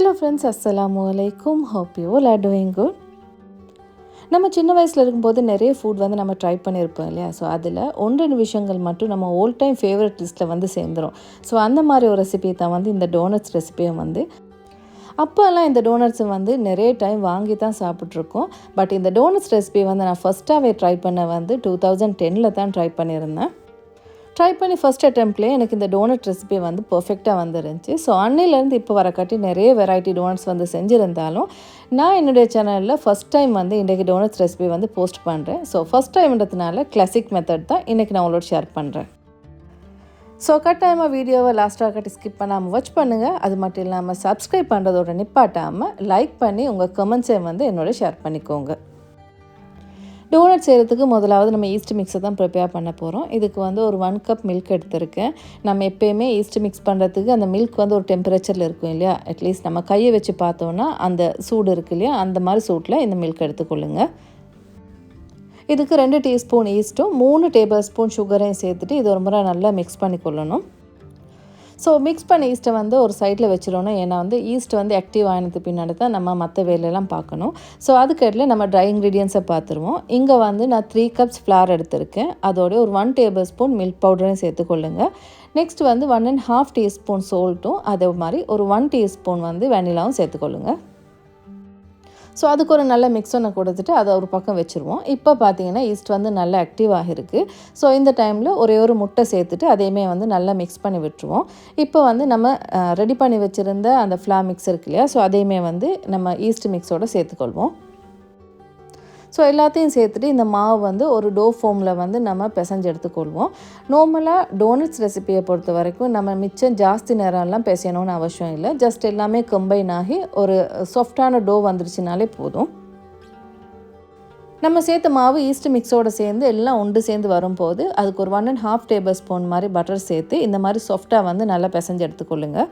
Hello friends அஸ்ஸலாமு அலைக்கும் hope you all doing good நம்ம சின்ன வயசில் இருக்கும்போது நிறைய ஃபுட் வந்து நம்ம ட்ரை பண்ணியிருப்போம் இல்லையா? ஸோ அதில் ஒன்று ரெண்டு விஷயங்கள் மட்டும் நம்ம ஓல் டைம் ஃபேவரட் லிஸ்ட்டில் வந்து சேர்ந்துரும். ஸோ அந்த மாதிரி ஒரு ரெசிபியை தான் வந்து இந்த டோனட்ஸ் ரெசிபியை வந்து. அப்போல்லாம் இந்த டோனட்ஸை வந்து நிறைய டைம் வாங்கி தான் சாப்பிட்ருக்கோம் பட் இந்த டோனட்ஸ் ரெசிபி வந்து நான் ஃபஸ்ட்டாகவே ட்ரை பண்ண வந்து டூ தௌசண்ட் டெனில் தான் ட்ரை பண்ணியிருந்தேன். ட்ரை பண்ணி ஃபஸ்ட் அட்டம்ப்ட்லேயே எனக்கு இந்த டோனட் ரெசிபி வந்து பர்ஃபெக்டாக வந்துருந்துச்சு. ஸோ அன்னையிலேருந்து இப்போ வரக்காட்டி நிறைய வெரைட்டி டோனட்ஸ் வந்து செஞ்சுருந்தாலும் நான் என்னுடைய சேனலில் ஃபஸ்ட் டைம் வந்து இன்றைக்கி டோனட்ஸ் ரெசிபி வந்து போஸ்ட் பண்ணுறேன் ஸோ ஃபஸ்ட் டைம்ன்றதுனால கிளாசிக் மெத்தட் தான் இன்றைக்கி நான் உங்களோட ஷேர் பண்ணுறேன் ஸோ கட்டாயமாக வீடியோவை லாஸ்ட்டாக கட்டி ஸ்கிப் பண்ணாமல் வாட்ச் பண்ணுங்கள் அது மட்டும் இல்லாமல் சப்ஸ்கிரைப் பண்ணுறதோட நிப்பாட்டாமல் லைக் பண்ணி உங்கள் கமெண்ட்ஸை வந்து என்னோட ஷேர் பண்ணிக்கோங்க. டோனட் செய்கிறதுக்கு முதலாவது நம்ம ஈஸ்ட் மிக்ஸை தான் ப்ரிப்பேர் பண்ண போகிறோம் இதுக்கு வந்து ஒரு ஒன் கப் மில்க் எடுத்திருக்கேன் நம்ம எப்போயுமே ஈஸ்ட் மிக்ஸ் பண்ணுறதுக்கு அந்த மில்க் வந்து ஒரு டெம்பரேச்சரில் இருக்கும் இல்லையா? அட்லீஸ்ட் நம்ம கையை வச்சு பார்த்தோன்னா அந்த சூடு இருக்கு இல்லையா? அந்த மாதிரி சூட்டில் இந்த மில்க் எடுத்துக்கொள்ளுங்க. இதுக்கு ரெண்டு டீஸ்பூன் ஈஸ்ட்டும் மூணு டேபிள் ஸ்பூன் சுகரையும் சேர்த்துட்டு இது ஒரு முறை நல்லா மிக்ஸ் பண்ணி கொள்ளணும் ஸோ மிக்ஸ் பண்ண ஈஸ்ட்டை வந்து ஒரு சைடில் வச்சிடணும் ஏன்னா வந்து ஈஸ்ட் வந்து ஆக்டிவ் ஆனது பின்னாடி தான் நம்ம மற்ற வேலையெல்லாம் பார்க்கணும். ஸோ அதுக்கடையில் நம்ம ட்ரை இன்க்ரீடியன்ஸை பார்த்துருவோம். இங்கே வந்து நான் த்ரீ கப்ஸ் ஃப்ளார் எடுத்திருக்கேன். அதோடய ஒரு ஒன் டேபிள் ஸ்பூன் மில்க் பவுடரையும் சேர்த்துக்கொள்ளுங்க நெக்ஸ்ட் வந்து ஒன் அண்ட் ஹாஃப் டீஸ்பூன் சோல்ட்டும் அதே மாதிரி ஒரு ஒன் டீஸ்பூன் வந்து வெனிலாவும் சேர்த்துக்கொள்ளுங்கள் ஸோ அதுக்கு ஒரு நல்ல மிக்ஸனை கொடுத்துட்டு அதை ஒரு பக்கம் வச்சுருவோம். இப்போ பார்த்தீங்கன்னா ஈஸ்ட் வந்து நல்லா ஆக்டிவ் ஆகிருக்கு. ஸோ இந்த டைமில் ஒரே ஒரு முட்டை சேர்த்துட்டு அதையுமே வந்து நல்லா மிக்ஸ் பண்ணி விட்டுருவோம். இப்போ வந்து நம்ம ரெடி பண்ணி வச்சுருந்த அந்த ஃப்ளா மிக்ஸ் இருக்கு இல்லையா? ஸோ அதையுமே வந்து நம்ம ஈஸ்ட் மிக்ஸோடு சேர்த்துக்கொள்வோம். ஸோ எல்லாத்தையும் சேர்த்துட்டு இந்த மாவு வந்து ஒரு டோ ஃபோமில் வந்து நம்ம பிசைஞ்சு எடுத்துக்கொள்வோம். நார்மலாக டோனட்ஸ் ரெசிபியை பொறுத்த வரைக்கும் நம்ம மிச்சம் ஜாஸ்தி நேரம்லாம் பிசையணும்னு அவசியம் இல்லை. ஜஸ்ட் எல்லாமே கம்பைன் ஆகி ஒரு சாஃப்டான டோ வந்துருச்சுனாலே போதும். நம்ம சேர்த்த மாவு ஈஸ்ட் மிக்ஸோடு சேர்ந்து எல்லாம் ஒன்று சேர்ந்து வரும்போது அதுக்கு ஒரு one and half tablespoon மாதிரி பட்டர் சேர்த்து இந்த மாதிரி சாஃப்டாக வந்து நல்லா பிசைஞ்சு எடுத்துக்கொள்ளுங்கள்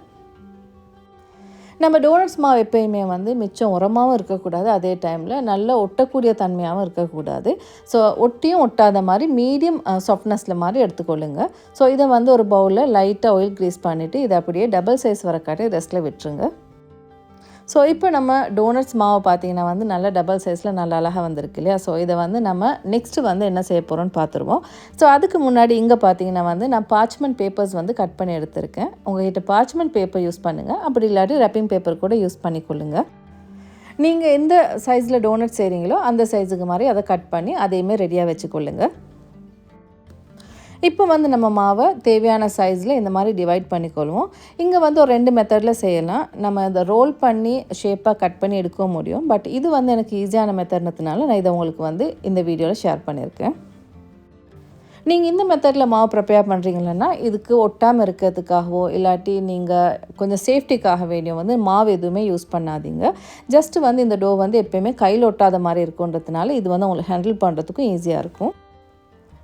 நம்ம டோனட்ஸ் மாவு எப்பயுமே வந்து மிச்சம் உரமாகவும் இருக்கக்கூடாது. அதே டைமில் நல்ல ஒட்டக்கூடிய தன்மையாகவும் இருக்கக்கூடாது. ஸோ ஒட்டியும் ஒட்டாத மாதிரி மீடியம் சாஃப்ட்னஸில் மாதிரி எடுத்துக்கொள்ளுங்க. ஸோ இதை வந்து ஒரு பவுலில் லைட்டாக ஆயில் க்ரீஸ் பண்ணிவிட்டு இதை அப்படியே டபுள் சைஸ் வரக்காட்டி ரெஸ்ட்டில் விட்டுருங்க. ஸோ இப்போ நம்ம டோனட்ஸ் மாவை பார்த்தீங்கன்னா வந்து நல்ல டபுள் சைஸில் நல்ல அழகாக வந்திருக்கு இல்லையா? ஸோ இதை வந்து நம்ம நெக்ஸ்ட்டு வந்து என்ன செய்ய போகிறோம்னு பார்த்துருவோம் ஸோ அதுக்கு முன்னாடி இங்கே பார்த்தீங்கன்னா வந்து நான் பார்ச்மெண்ட் பேப்பர்ஸ் வந்து கட் பண்ணி எடுத்திருக்கேன். உங்கள்கிட்ட பார்ச்மெண்ட் பேப்பர் யூஸ் பண்ணுங்கள் அப்படி இல்லாட்டி ரப்பிங் பேப்பர் கூட யூஸ் பண்ணிக்கொள்ளுங்க நீங்கள் எந்த சைஸில் டோனட் செய்கிறீங்களோ அந்த சைஸுக்கு மாதிரி அதை கட் பண்ணி அதையுமே ரெடியாக வச்சுக்கொள்ளுங்கள் இப்போ வந்து நம்ம மாவை தேவையான சைஸில் இந்த மாதிரி டிவைட் பண்ணிக்கொள்வோம். இங்கே வந்து ஒரு ரெண்டு மெத்தடில் செய்யலாம். நம்ம இதை ரோல் பண்ணி ஷேப்பாக கட் பண்ணி எடுக்கவும் முடியும். பட் இது வந்து எனக்கு ஈஸியான மெத்தட்னதுனால நான் இதை உங்களுக்கு வந்து இந்த வீடியோவில் ஷேர் பண்ணியிருக்கேன் நீங்கள் இந்த மெத்தடில் மாவு ப்ரிப்பேர் பண்ணுறீங்களன்னா இதுக்கு ஒட்டாமல் இருக்கிறதுக்காகவோ இல்லாட்டி நீங்கள் கொஞ்சம் சேஃப்டிக்காக வேண்டியும் வந்து மாவு எதுவுமே யூஸ் பண்ணாதீங்க. ஜஸ்ட்டு வந்து இந்த டோ வந்து எப்போயுமே கையில் ஒட்டாத மாதிரி இருக்குன்றதுனால இது வந்து உங்களுக்கு ஹேண்டில் பண்ணுறதுக்கும் ஈஸியாக இருக்கும்.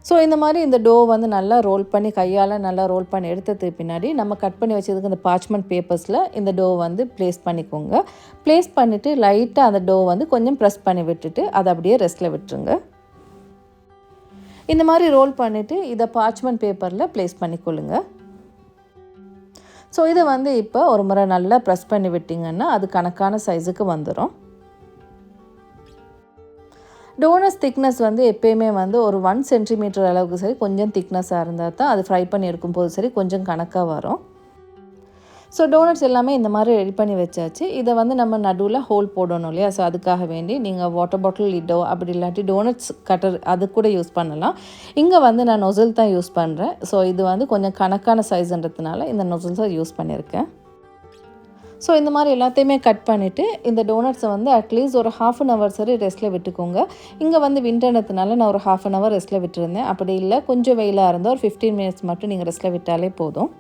ஸோ இந்த மாதிரி இந்த டோ வந்து நல்லா ரோல் பண்ணி கையால் நல்லா ரோல் பண்ணி எடுத்ததுக்கு பின்னாடி நம்ம கட் பண்ணி வச்சதுக்கு இந்த பார்ச்மெண்ட் பேப்பர்ஸில் இந்த டோ வந்து ப்ளேஸ் பண்ணிக்கோங்க. ப்ளேஸ் பண்ணிவிட்டு லைட்டாக அந்த டோ வந்து கொஞ்சம் ப்ரெஸ் பண்ணி விட்டுட்டு அதை அப்படியே ரெஸ்ட்டில் விட்டுருங்க. இந்த மாதிரி ரோல் பண்ணிவிட்டு இதை பார்ச்மெண்ட் பேப்பரில் ப்ளேஸ் பண்ணிக்கொள்ளுங்க. ஸோ இதை வந்து இப்போ ஒரு முறை நல்லா ப்ரெஸ் பண்ணி விட்டிங்கன்னா அது கணக்கான சைஸுக்கு வந்துடும் டோனஸ் திக்னஸ் வந்து எப்பயுமே வந்து ஒரு ஒன் சென்டிமீட்டர் அளவுக்கு சரி கொஞ்சம் திக்னஸாக இருந்தால் தான் அது ஃப்ரை பண்ணி எடுக்கும்போது சரி கொஞ்சம் கணக்காக வரும். ஸோ டோனட்ஸ் எல்லாமே இந்த மாதிரி ரெடி பண்ணி வச்சாச்சு. இதை வந்து நம்ம நடுவில் ஹோல் போடணும் இல்லையா? ஸோ அதுக்காக வேண்டி நீங்கள் வாட்டர் பாட்டில் லிட்டோ அப்படி இல்லாட்டி டோனட்ஸ் கட்டர் அது கூட யூஸ் பண்ணலாம். இங்கே வந்து நான் நொசல் தான் யூஸ் பண்ணுறேன் ஸோ இது வந்து கொஞ்சம் கணக்கான சைஸ்ன்றதுனால இந்த நொசில்ஸை யூஸ் பண்ணியிருக்கேன். ஸோ இந்த மாதிரி எல்லாத்தையுமே கட் பண்ணிவிட்டு இந்த டோனட்ஸை வந்து அட்லீஸ்ட் ஒரு ஹாஃப் அன் ஹவர் சரி ரெஸ்ட்டில் விட்டுக்கோங்க. இங்கே வந்து விண்டர்னதுனால நான் ஒரு ஹாஃப் அன் ஹவர் ரெஸ்ட்டில் விட்டுருந்தேன். அப்படி இல்லை கொஞ்சம் வெயிலாக இருந்தால் ஒரு ஃபிஃப்டீன் மினிட்ஸ் மட்டும் நீங்கள் ரெஸ்ட்டில் விட்டாலே போதும்.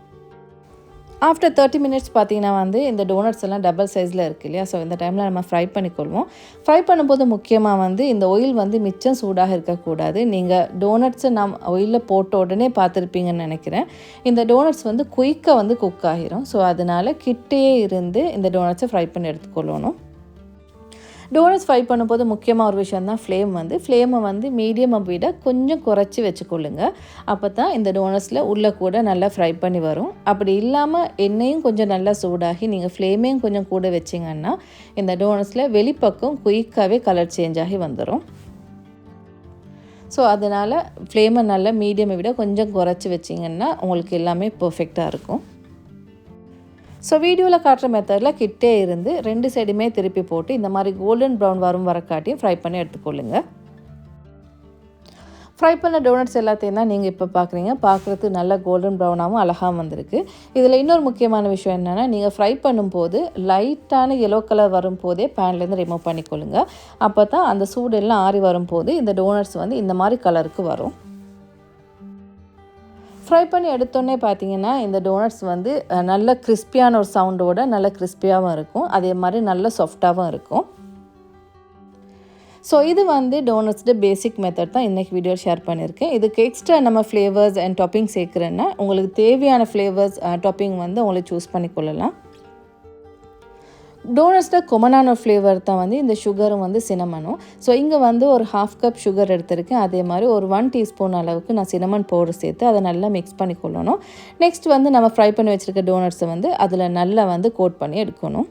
ஆஃப்டர் தேர்ட்டி மினிட்ஸ் பார்த்தீங்கன்னா வந்து இந்த டோனட்ஸ் எல்லாம் டபுள் சைஸில் இருக்குது இல்லையா? ஸோ இந்த டைமில் நம்ம ஃப்ரை பண்ணிக்கொள்வோம். ஃப்ரை பண்ணும்போது முக்கியமாக வந்து இந்த ஆயில் வந்து மிச்சம் சூடாக இருக்கக்கூடாது. நீங்கள் டோனட்ஸை நம் ஆயிலில் போட்ட உடனே பார்த்துருப்பீங்கன்னு நினைக்கிறேன். இந்த டோனட்ஸ் வந்து குயிக்காக வந்து குக் ஆகிரும். ஸோ அதனால் கிட்டேயே இருந்து இந்த டோனட்ஸை ஃப்ரை பண்ணி எடுத்துக்கொள்ளணும். டோனட்ஸ் ஃப்ரை பண்ணும்போது முக்கியமாக ஒரு விஷயம் தான் ஃப்ளேம் வந்து. ஃப்ளேமை வந்து மீடியமை விட கொஞ்சம் குறைச்சி வச்சுக்கொள்ளுங்க. அப்போ தான் இந்த டோனட்ஸில் உள்ளே கூட நல்லா ஃப்ரை பண்ணி வரும். அப்படி இல்லாமல் எண்ணெயும் கொஞ்சம் நல்லா சூடாகி நீங்கள் ஃப்ளேமையும் கொஞ்சம் கூட வச்சிங்கன்னா இந்த டோனட்ஸில் வெளிப்பக்கம் குயிக்காகவே கலர் சேஞ்ச் ஆகி வந்துடும் ஸோ அதனால் ஃப்ளேமை நல்லா மீடியமை விட கொஞ்சம் குறைச்சி வச்சிங்கன்னா உங்களுக்கு எல்லாமே பர்ஃபெக்டாக இருக்கும். ஸோ வீடியோவில் காட்டுற மெத்தடில் கிட்டே இருந்து ரெண்டு சைடுமே திருப்பி போட்டு இந்த மாதிரி கோல்டன் ப்ரௌன் வரும் வரக்காட்டியும் ஃப்ரை பண்ணி எடுத்துக்கொள்ளுங்க. ஃப்ரை பண்ண டோனட்ஸ் எல்லாத்தையும் தான் நீங்கள் இப்போ பார்க்குறீங்க பார்க்குறது நல்ல கோல்டன் ப்ரௌனாகவும் அழகாகவும் வந்திருக்கு. இதில் இன்னொரு முக்கியமான விஷயம் என்னென்னா நீங்கள் ஃப்ரை பண்ணும்போது லைட்டான எல்லோ கலர் வரும்போதே பேன்லேருந்து ரிமூவ் பண்ணிக்கொள்ளுங்க. அப்போ தான் அந்த சூடெல்லாம் ஆறி வரும்போது இந்த டோனட்ஸ் வந்து இந்த மாதிரி கலருக்கு வரும். ஃப்ரை பண்ணி எடுத்தோடனே பார்த்தீங்கன்னா இந்த டோனட்ஸ் வந்து நல்ல கிறிஸ்பியான ஒரு சவுண்டோட நல்ல கிறிஸ்பியாகவும் இருக்கும். அதே மாதிரி நல்ல சாஃப்டாகவும் இருக்கும். ஸோ இது வந்து டோனட்ஸ்டு பேசிக் மெத்தட் தான் இன்றைக்கி வீடியோ ஷேர் பண்ணியிருக்கேன் இதுக்கு எக்ஸ்ட்ரா நம்ம ஃப்ளேவர்ஸ் அண்ட் டாப்பிங் சேர்க்குறேன்னா உங்களுக்கு தேவையான ஃப்ளேவர்ஸ் டாப்பிங் வந்து உங்களுக்கு சூஸ் பண்ணிக்கொள்ளலாம். டோனட்ஸில் கொமனான ஃப்ளேவர் தான் வந்து இந்த சுகரும் வந்து சினமனும். ஸோ இங்கே வந்து ஒரு ஹாஃப் கப் சுகர் எடுத்திருக்கேன். அதே மாதிரி ஒரு ஒன் டீஸ்பூன் அளவுக்கு நான் சினமன் பவுடர் சேர்த்து அதை நல்லா மிக்ஸ் பண்ணி கொள்ளணும். நெக்ஸ்ட் வந்து நம்ம ஃப்ரை பண்ணி வச்சுருக்க டோனட்ஸை வந்து அதில் நல்லா வந்து கோட் பண்ணி எடுக்கணும்.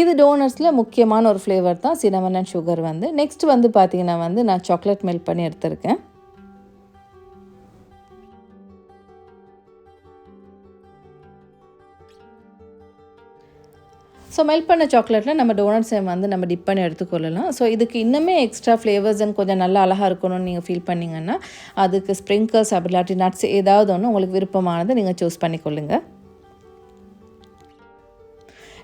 இது டோனட்ஸில் முக்கியமான ஒரு ஃப்ளேவர் தான் சினமன் அண்ட் சுகர் வந்து. நெக்ஸ்ட் வந்து பார்த்திங்கன்னா வந்து நான் சாக்லேட் மெல்ட் பண்ணி எடுத்திருக்கேன். ஸோ மெல்ட் பண்ண சாக்லேட்டில் நம்ம டோனட்ஸை வந்து நம்ம டிப் பண்ணி எடுத்துக்கொள்ளலாம் ஸோ இதுக்கு இன்னுமே எக்ஸ்ட்ரா ஃப்ளேவர்ஸ் அண்ட் கொஞ்சம் நல்லா அழகாக இருக்கணும்னு நீங்கள் ஃபீல் பண்ணிங்கன்னா அதுக்கு ஸ்ப்ரிங்கர்ஸ் அப்படி இல்லாட்டி நட்ஸ் ஏதாவது ஒன்று உங்களுக்கு விருப்பமானதை நீங்கள் சூஸ் பண்ணிக்கொள்ளுங்கள்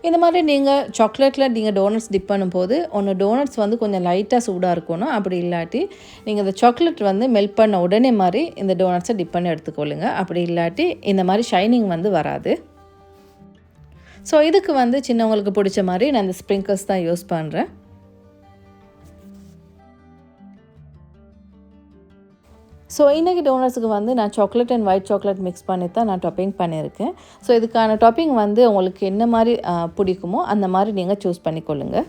இந்த மாதிரி நீங்கள் சாக்லேட்டில் நீங்கள் டோனட்ஸ் டிப் பண்ணும்போது ஒன்று டோனட்ஸ் வந்து கொஞ்சம் லைட்டாக சூடாக இருக்கணும். அப்படி இல்லாட்டி நீங்கள் இந்த சாக்லேட் வந்து மெல்ட் பண்ண உடனே மாதிரி இந்த டோனட்ஸை டிப் பண்ணி எடுத்துக்கொள்ளுங்க அப்படி இல்லாட்டி இந்த மாதிரி ஷைனிங் வந்து வராது. ஸோ இதுக்கு வந்து சின்னவங்களுக்கு பிடிச்ச மாதிரி நான் இந்த ஸ்ப்ரிங்கர்ஸ் தான் யூஸ் பண்ணுறேன் ஸோ இன்றைக்கி டோனர்ஸுக்கு வந்து நான் chocolate and white chocolate mix பண்ணி தான் நான் டாப்பிங் பண்ணியிருக்கேன். ஸோ இதுக்கான டாப்பிங் வந்து உங்களுக்கு என்ன மாதிரி பிடிக்குமோ அந்த மாதிரி நீங்கள் சூஸ் பண்ணிக்கொள்ளுங்கள்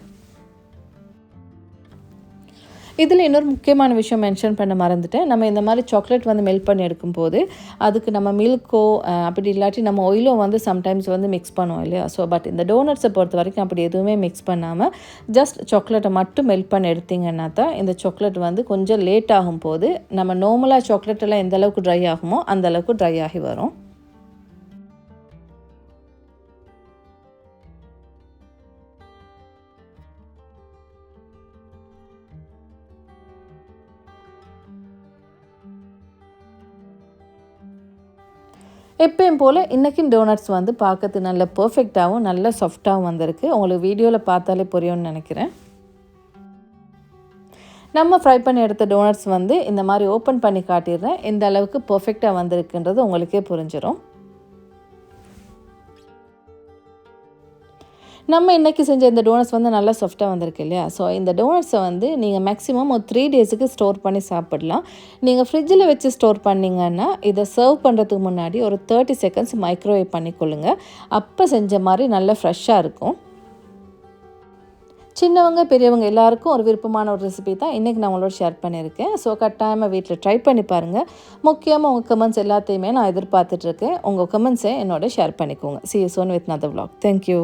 இதில் இன்னொரு முக்கியமான விஷயம் மென்ஷன் பண்ண மறந்துட்டேன். நம்ம இந்த மாதிரி சாக்லேட் வந்து மெல்ட் பண்ணி எடுக்கும்போது அதுக்கு நம்ம மில்க்கோ அப்படி இல்லாட்டி நம்ம ஒயிலோ வந்து சம்டைம்ஸ் வந்து மிக்ஸ் பண்ணுவோம் இல்லையா? ஸோ பட் இந்த டோனட்ஸை பொறுத்த வரைக்கும் அப்படி எதுவுமே மிக்ஸ் பண்ணாமல் ஜஸ்ட் சாக்லேட்டை மட்டும் மெல்ட் பண்ணி எடுத்திங்கன்னா தான் இந்த சாக்லேட் வந்து கொஞ்சம் லேட் ஆகும் போது நம்ம நார்மலாக சாக்லேட்டெல்லாம் எந்த அளவுக்கு ட்ரை ஆகுமோ அந்த அளவுக்கு ட்ரை ஆகி வரும். எப்பயும் போல் இன்றைக்கும் டோனட்ஸ் வந்து பார்க்கறது நல்ல பர்ஃபெக்டாகவும் நல்ல சாஃப்டாகவும் வந்திருக்கு. உங்களுக்கு வீடியோவில் பார்த்தாலே புரியும்னு நினைக்கிறேன். நம்ம ஃப்ரை பண்ணி எடுத்த டோனட்ஸ் வந்து இந்த மாதிரி ஓப்பன் பண்ணி காட்டிடுறேன். இந்த அளவுக்கு பர்ஃபெக்டாக வந்திருக்குன்றது உங்களுக்கே புரிஞ்சிடும் நம்ம இன்றைக்கி செஞ்ச இந்த டோனட்ஸ் வந்து நல்லா சாஃப்டாக வந்திருக்கு இல்லையா? ஸோ இந்த டோனட்ஸை வந்து நீங்கள் மேக்ஸிமம் ஒரு த்ரீ டேஸுக்கு ஸ்டோர் பண்ணி சாப்பிடலாம். நீங்கள் ஃப்ரிட்ஜில் வச்சு ஸ்டோர் பண்ணிங்கன்னா இதை சர்வ் பண்ணுறதுக்கு முன்னாடி ஒரு தேர்ட்டி செகண்ட்ஸ் மைக்ரோவேவ் பண்ணிக்கொள்ளுங்க. அப்போ செஞ்ச மாதிரி நல்லா ஃப்ரெஷ்ஷாக இருக்கும். சின்னவங்க பெரியவங்க எல்லாருக்கும் ஒரு விருப்பமான ஒரு ரெசிபி தான் இன்றைக்கி நான் உங்களோட ஷேர் பண்ணியிருக்கேன். ஸோ கட்டாயமாக வீட்டில் ட்ரை பண்ணி பாருங்கள் முக்கியமாக உங்கள் கமெண்ட்ஸ் எல்லாத்தையுமே நான் எதிர்பார்த்துட்ருக்கேன் உங்கள் கமெண்ட்ஸை என்னோட ஷேர் பண்ணிக்கோங்க. See soon with another vlog thank you